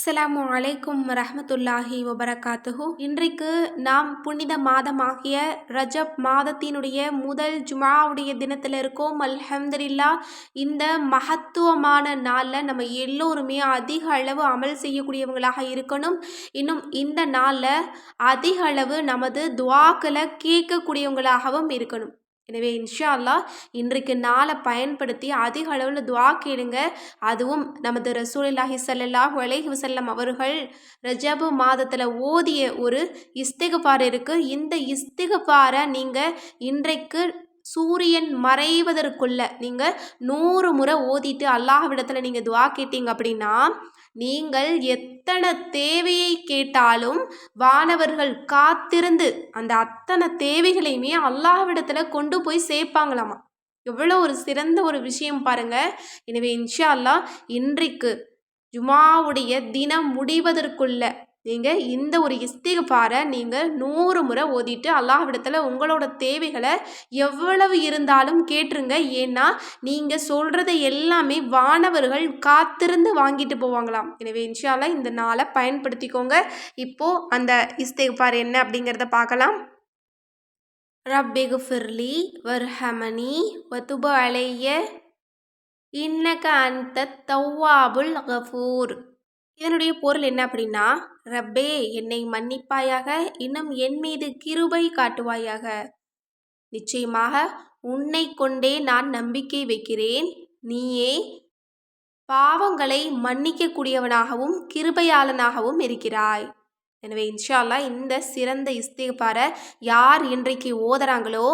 அஸ்ஸலாமு அலைக்கும் ரஹமத்துல்லாஹி வபரகாத்துஹு. இன்றைக்கு நாம் புனித மாதமாகிய ரஜப் மாதத்தினுடைய முதல் ஜுமாவுடைய தினத்தில் இருக்கோம். அல்ஹம்துலில்லா இந்த மகத்துவமான நாளில் நம்ம எல்லோருமே அதிக அளவு அமல் செய்யக்கூடியவங்களாக இருக்கணும். இன்னும் இந்த நாளில் அதிக அளவு நமது துவாக்களை கேட்கக்கூடியவங்களாகவும் இருக்கணும். எனவே இன்ஷா அல்லாஹ் இன்றைக்கு நாளை பயன்படுத்தி அதிக அளவில் துவா கேளுங்க. அதுவும் நமது ரசூலில்லாஹி சல்லாஹ் அலைஹி வசல்லம் அவர்கள் ரஜபு மாதத்தில் ஓதிய ஒரு இஸ்திகபார் இருக்குது இந்த இஸ்திகபாரை நீங்கள் இன்றைக்கு சூரியன் மறைவதற்குள்ள நீங்கள் நூறு முறை ஓதிட்டு அல்லாஹ்விடத்தில் நீங்கள் துவா கேட்டீங்க அப்படின்னா நீங்கள் எத்தனை தேவையை கேட்டாலும் வானவர்கள் காத்திருந்து அந்த அத்தனை தேவைகளையுமே அல்லாஹ்விடத்தில் கொண்டு போய் சேர்ப்பாங்களாமா? எவ்வளோ ஒரு சிறந்த ஒரு விஷயம் பாருங்க. எனவே இன்ஷா அல்லாஹ் இன்றைக்கு ஜுமாவுடைய தினம் முடிவதற்குள்ள நீங்கள் இந்த ஒரு இஸ்திகபாரை நீங்கள் நூறு முறை ஓதிட்டு அல்லாஹ்விடத்தில் உங்களோட தேவைகளை எவ்வளவு இருந்தாலும் கேட்டுருங்க. ஏன்னா நீங்கள் சொல்கிறத எல்லாமே வானவர்கள் காத்திருந்து வாங்கிட்டு போவாங்களாம். எனவே இன்ஷால்லா இந்த நாளை பயன்படுத்திக்கோங்க. இப்போது அந்த இஸ்திகபார் என்ன அப்படிங்கிறத பார்க்கலாம். ரப்பிகுஃபிர்லி வர்ஹமனி வத்துப அலைய இன்னக அந்த தௌவாபுல் கஃபூர். இதனுடைய பொருள் என்ன அப்படின்னா ரப்பே என்னை மன்னிப்பாயாக இன்னும் என் மீது கிருபை காட்டுவாயாக. நிச்சயமாக உன்னை கொண்டே நான் நம்பிக்கை வைக்கிறேன். நீயே பாவங்களை மன்னிக்கக்கூடியவனாகவும் கிருபையாளனாகவும் இருக்கிறாய். எனவே இன்ஷால்லா இந்த சிறந்த இஸ்திகாரை யார் இன்றைக்கு ஓதுறாங்களோ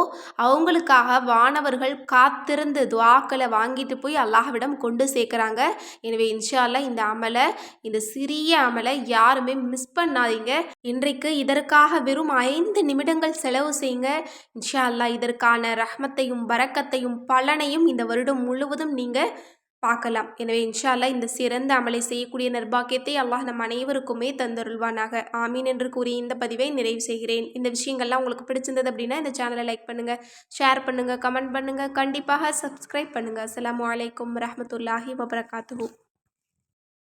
அவங்களுக்காக வானவர்கள் காத்திருந்து துவாக்களை வாங்கிட்டு போய் அல்லாஹ்விடம் கொண்டு சேர்க்குறாங்க. எனவே இன்ஷால்லா இந்த அமலை இந்த சிறிய அமலை யாருமே மிஸ் பண்ணாதீங்க. இன்றைக்கு இதற்காக வெறும் ஐந்து நிமிடங்கள் செலவு செய்யுங்க. இன்ஷா அல்லா இதற்கான ரஹ்மத்தையும் பரக்கத்தையும் பலனையும் இந்த வருடம் முழுவதும் நீங்கள் பார்க்கலாம். எனவே இன்ஷா இந்த சிறந்த அமலை செய்யக்கூடிய நிர்பாக்கியத்தை அல்லாஹ் நம் அனைவருக்குமே தந்தருள்வானாக. ஆமீன் என்று கூறி இந்த பதிவை நிறைவு செய்கிறேன். இந்த விஷயங்கள்லாம் உங்களுக்கு பிடிச்சிருந்தது அப்படின்னா இந்த சேனலை லைக் பண்ணுங்கள் ஷேர் பண்ணுங்கள் கமெண்ட் பண்ணுங்கள் கண்டிப்பாக சப்ஸ்கிரைப் பண்ணுங்கள் அஸ்லாம் வலைக்கம் ரஹமத்துல்லாஹி வபரகாத்து